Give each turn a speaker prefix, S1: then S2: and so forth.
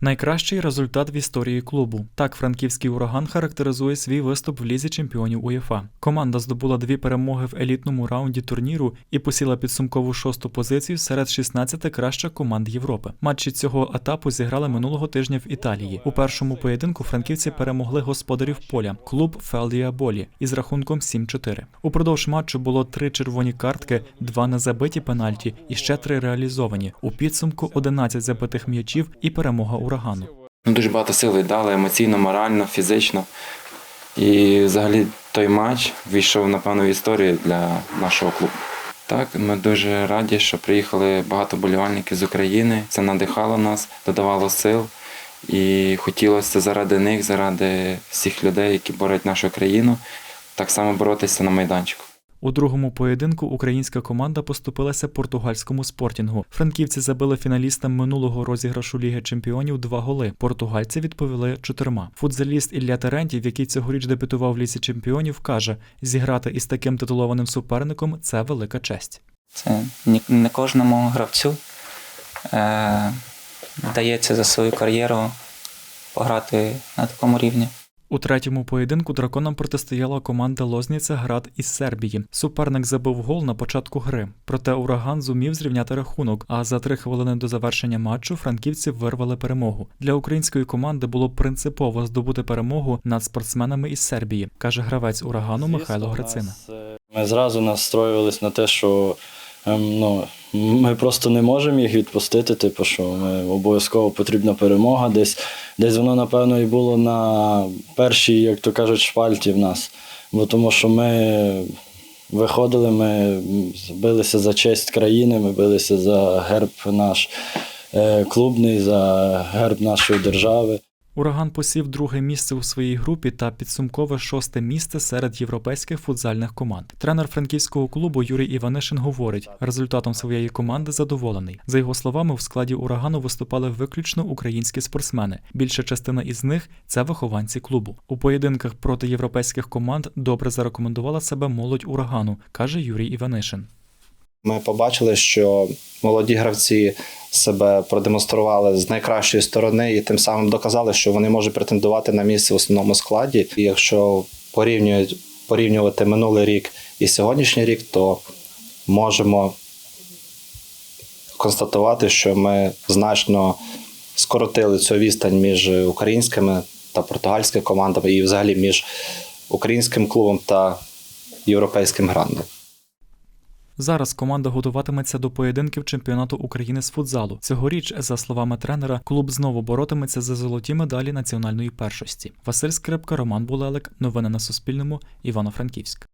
S1: Найкращий результат в історії клубу. Так франківський ураган характеризує свій виступ в лізі чемпіонів УЄФА. Команда здобула дві перемоги в елітному раунді турніру і посіла підсумкову шосту позицію серед 16 кращих команд Європи. Матчі цього етапу зіграли минулого тижня в Італії. У першому поєдинку франківці перемогли господарів поля клуб Фелдія Болі із рахунком 7-4. Упродовж матчу було три червоні картки, два незабиті пенальті і ще три реалізовані. У підсумку 11 забитих м'ячів і перемога урагану.
S2: Ну, дуже багато сил віддали емоційно, морально, фізично. І взагалі той матч війшов, напевно, в історію для нашого клубу. Так, ми дуже раді, що приїхали багато болівальників з України. Це надихало нас, додавало сил. І хотілося заради них, заради всіх людей, які борють нашу країну, так само боротися на майданчику.
S1: У другому поєдинку українська команда поступилася португальському спортінгу. Франківці забили фіналістам минулого розіграшу Ліги Чемпіонів два голи. Португальці відповіли чотирма. Футзаліст Ілля Терентів, який цьогоріч дебютував в лісі чемпіонів, каже: зіграти із таким титулованим суперником це велика честь.
S3: Це не кожному гравцю е, вдається за свою кар'єру пограти на такому рівні.
S1: У третьому поєдинку драконам протистояла команда Лозніця Град із Сербії. Суперник забив гол на початку гри. Проте ураган зумів зрівняти рахунок. А за три хвилини до завершення матчу франківці вирвали перемогу. Для української команди було принципово здобути перемогу над спортсменами із Сербії, каже гравець урагану Михайло Грицина.
S4: Ми зразу настроювалися на те, що ем, ну, ми просто не можемо їх відпустити, типу, що ми обов'язково потрібна перемога. Десь, десь воно, напевно, і було на першій, як то кажуть, шпальті в нас. Бо тому що ми виходили, ми билися за честь країни, ми билися за герб наш е, клубний, за герб нашої держави.
S1: Ураган посів друге місце у своїй групі та підсумкове шосте місце серед європейських футзальних команд. Тренер франківського клубу Юрій Іванишин говорить, результатом своєї команди задоволений. За його словами, в складі урагану виступали виключно українські спортсмени. Більша частина із них це вихованці клубу. У поєдинках проти європейських команд добре зарекомендувала себе молодь урагану, каже Юрій Іванишин.
S5: Ми побачили, що молоді гравці себе продемонстрували з найкращої сторони і тим самим доказали, що вони можуть претендувати на місце в основному складі. І якщо порівнюють, порівнювати минулий рік і сьогоднішній рік, то можемо констатувати, що ми значно скоротили цю відстань між українськими та португальськими командами, і взагалі між українським клубом та європейським грандом.
S1: Зараз команда готуватиметься до поєдинків чемпіонату України з футзалу. Цьогоріч, за словами тренера, клуб знову боротиметься за золоті медалі національної першості. Василь Скрипка, Роман Булелик. Новини на Суспільному. Івано-Франківськ.